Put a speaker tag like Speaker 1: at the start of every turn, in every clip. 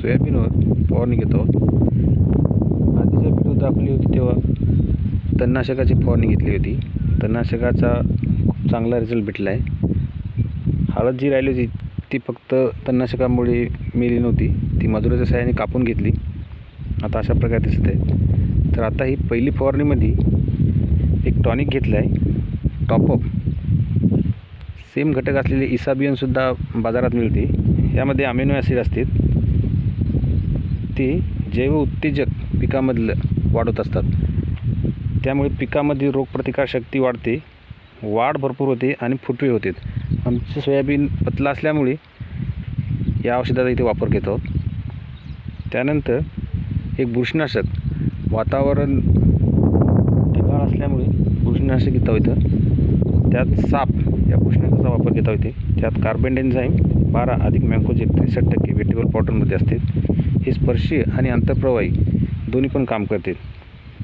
Speaker 1: सोयाबीनवर फवारणी घेतो आधीच्या व्हिडिओ दाखवली होती तेव्हा. तणनाशकाची फवारणी घेतली होती. तणनाशकाचा खूप चांगला रिझल्ट भेटला आहे हळद जी राहिली होती ती फक्त तणनाशकामुळे मेली नव्हती. ती मजुराच्या सहाय्याने कापून घेतली. आता अशा प्रकारे दिसत आहे. तर आता ही पहिली फवारणीमध्ये एक टॉनिक घेतलं आहे टॉपअप सेम घटक असलेले इसाबियनसुद्धा बाजारात मिळते. यामध्ये अमिनो ॲसिड असतात ते जैव उत्तेजक पिकामधलं वाढवत असतात. त्यामुळे पिकामध्ये रोगप्रतिकारशक्ती वाढते वाढ भरपूर होते आणि फुटवे होते. आमचं सोयाबीन पतला असल्यामुळे या औषधाचा इथे वापर घेतो त्यानंतर एक बुरशीनाशक वातावरण ढगाळ असल्यामुळे बुरशीनाशक घेता येतं त्यात साप या बुरशीनाशकाचा वापर घेता येते त्यात कार्बन डेन्झाईम बारा अधिक मँकोजेट त्रेसष्ट टक्के वेटेबल पावडरमध्ये असते. हे स्पर्शीय आणि आंतरप्रवाही दोन्ही पण काम करते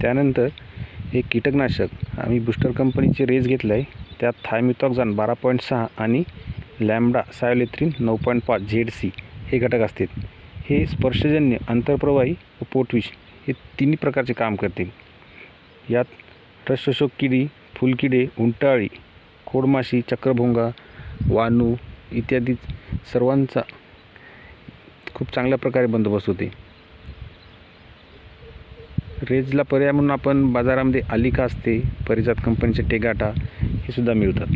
Speaker 1: त्यानंतर हे कीटकनाशक आम्ही बुस्टर कंपनीचे रेज घेतलं आहे त्यात थायमिथॉक्झान बारा पॉईंट सहा आणि लॅमडा सायोलेथ्रीन नऊ पॉईंट पाच झेड सी हे घटक असतात हे स्पर्शजन्य आंतरप्रवाही व पोटविष हे तिन्ही प्रकारचे काम करतील. यात रसशोषक किडी फुलकिडे उंटाळी खोडमाशी चक्रभोंगा वानू इत्यादी सर्वांचा खूप चांगल्या प्रकारे बंदोबस्त होते. रेजला पर्याय म्हणून आपण बाजारामध्ये आलिका असते परिजात कंपनीचे टेगाटा हे सुद्धा मिळतात.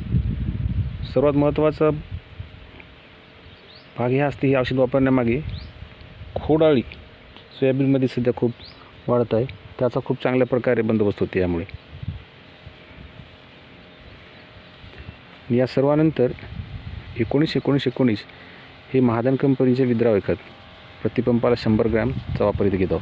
Speaker 1: सर्वात महत्त्वाचा भाग हे असते हे औषध वापरण्यामागे खोडाळी सोयाबीनमध्ये सध्या खूप वाढत आहे. त्याचा खूप चांगल्या प्रकारे बंदोबस्त होते यामुळे. या सर्वानंतर एकोणीस एकोणीस एकोणीस हे महाजन कंपनीचे विद्राव खत प्रतिपंपाला शंभर ग्रॅमचा वापर इथे घेतो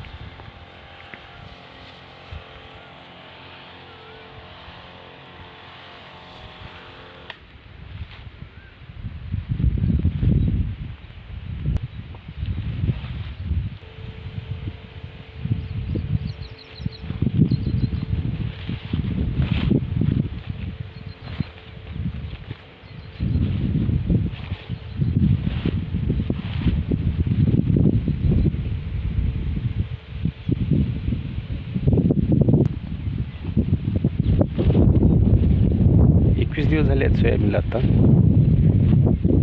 Speaker 1: एकवीस दिवस झाले आहेत सोयाबीनला आत्ता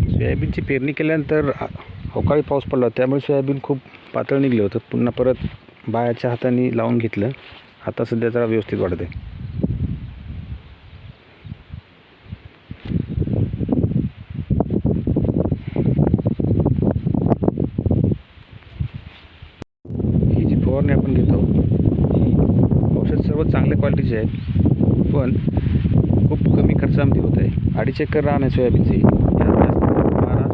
Speaker 1: सोयाबीनची पेरणी केल्यानंतर अवकाळी पाऊस पडला त्यामुळे सोयाबीन खूप पातळ निघलं होतं. पुन्हा परत बायाच्या हाताने लावून घेतलं. आता सध्या जरा व्यवस्थित वाढत आहे ही जी फवारणी आपण घेतो औषध सर्व चांगल्या क्वालिटीचे आहेत पण खूप कमी खर्चामध्ये होत आहे. अडीच एकर रान आहे सोयाबीनचे. यात बारा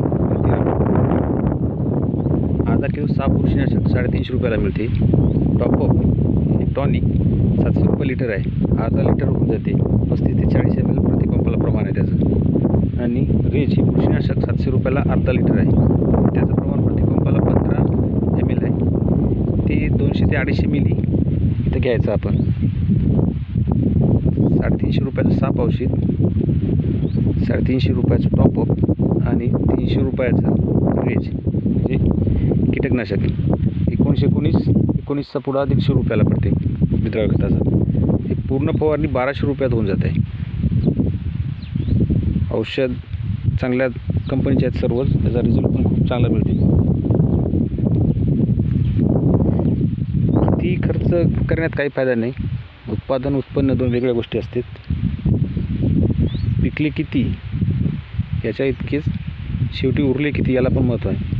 Speaker 1: आधा किलो साप बुरशीनाशक साडेतीनशे रुपयाला मिळते. टॉपअप एक टॉनिक सातशे रुपये लिटर आहे. अर्धा लिटर होऊन जाते. पस्तीस ते चाळीस एम एल प्रतिपंपाला प्रमाण आहे त्याचं. आणि रेज ही बुरशीनाशक सातशे रुपयाला अर्धा लिटर आहे. त्याचं प्रमाण प्रतिपंपाला पंधरा एम एल आहे. ते दोनशे ते अडीचशे मिली इथं घ्यायचं आपण. तीनशे रुपयाचं साप औषध साडेतीनशे रुपयाचं टॉपअप आणि तीनशे रुपयाचं रेज म्हणजे कीटकनाशक. एकोणीसशे एकोणीस एकोणीसचा पुढा दीडशे रुपयाला पडते विद्राळ खताचा. हे पूर्ण फवारणी बाराशे रुपयात होऊन जात. आहे औषध चांगल्या कंपनीचे आहेत सर्वच. त्याचा रिझल्ट पण खूप चांगला मिळते. ती खर्च करण्यात काही फायदा नाही. उत्पादन उत्पन्न दोन वेगळ्या गोष्टी असतात पिकले किती? याच्या इतकेच. शेवटी उरले किती याला पण महत्त्व आहे.